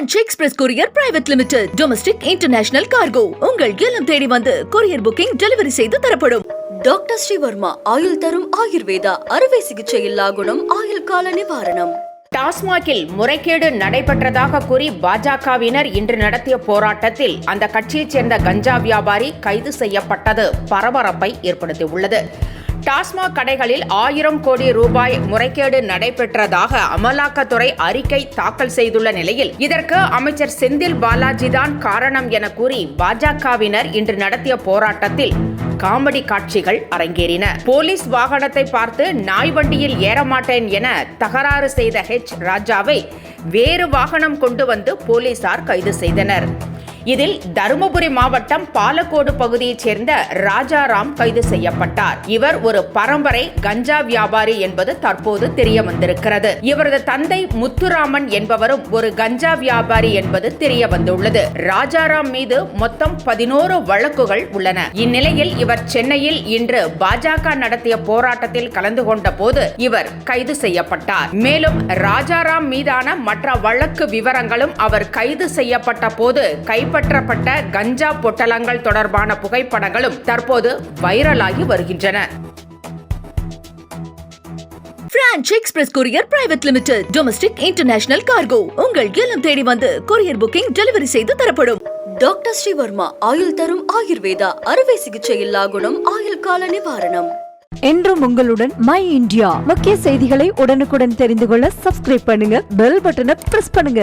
Franch Express Courier Private Limited domestic international cargo உங்கள் இல்லம் தேடி வந்து கொரியர் புக்கிங் டெலிவரி செய்து தரப்படும். டாக்டர் ஸ்ரீவர்மா ஆயுள் தரும் ஆயுர்வேதா அறுவை சிகிச்சை இல்லா குணம் ஆயுள் கால நிவாரணம். டாஸ்மாகில் முறைகேடு நடைபெற்றதாக கூறி பாஜகவினர் இன்று நடத்திய போராட்டத்தில் அந்த கட்சியைச் சேர்ந்த கஞ்சா வியாபாரி கைது செய்யப்பட்டது. பரபரப்பை ஏற்படுத்தியுள்ளது. டாஸ்மாக் கடைகளில் ஆயிரம் கோடி ரூபாய் முறைகேடு நடைபெற்றதாக அமலாக்கத்துறை அறிக்கை தாக்கல் செய்துள்ள நிலையில் இதற்கு அமைச்சர் செந்தில் பாலாஜி தான் காரணம் என கூறி பாஜகவினர் இன்று நடத்திய போராட்டத்தில் காமெடி காட்சிகள் அரங்கேறின. போலீஸ் வாகனத்தை பார்த்து நாய் வண்டியில் ஏறமாட்டேன் என தகராறு செய்த ஹெச் ராஜாவை வேறு வாகனம் கொண்டு வந்து போலீசார் கைது செய்தனர். இதில் தருமபுரி மாவட்டம் பாலக்கோடு பகுதியைச் சேர்ந்த ராஜாராம் கைது செய்யப்பட்டார். இவர் ஒரு பரம்பரை கஞ்சா வியாபாரி என்பது தற்போது தெரிய வந்திருக்கிறது இவரது தந்தை முத்துராமன் என்பவரும் ஒரு கஞ்சா வியாபாரி என்பது தெரிய வந்துள்ளது ராஜாராம் மீது மொத்தம் பதினோரு வழக்குகள் உள்ளன. இந்நிலையில் இவர் சென்னையில் இன்று பாஜக நடத்திய போராட்டத்தில் கலந்து கொண்ட போது இவர் கைது செய்யப்பட்டார். மேலும் ராஜாராம் மீதான மற்ற வழக்கு விவரங்களும் அவர் கைது செய்யப்பட்ட போது கை கைப்பற்றப்பட்ட கஞ்சா பொட்டலங்கள் தொடர்பான புகைப்படங்களும் தற்போது வைரலாகி வருகின்றன. Franch Express Courier Private Limited domestic international cargo உங்கள் இல்லம் தேடி வந்து கொரியர் புக்கிங் டெலிவரி செய்து தரப்படும். டாக்டர் ஸ்ரீவர்மா ஆயுள் தரும் ஆயுர்வேதா அறுவை சிகிச்சை இல்லா குணம் ஆயுள் கால நிவாரணம். என்றும் உங்களுடன் மை இந்தியா முக்கிய செய்திகளை உடனுக்குடன் தெரிந்து கொள்ள சப்ஸ்கிரைப் பண்ணுங்க பெல் பட்டனை பிரஸ் பண்ணுங்க.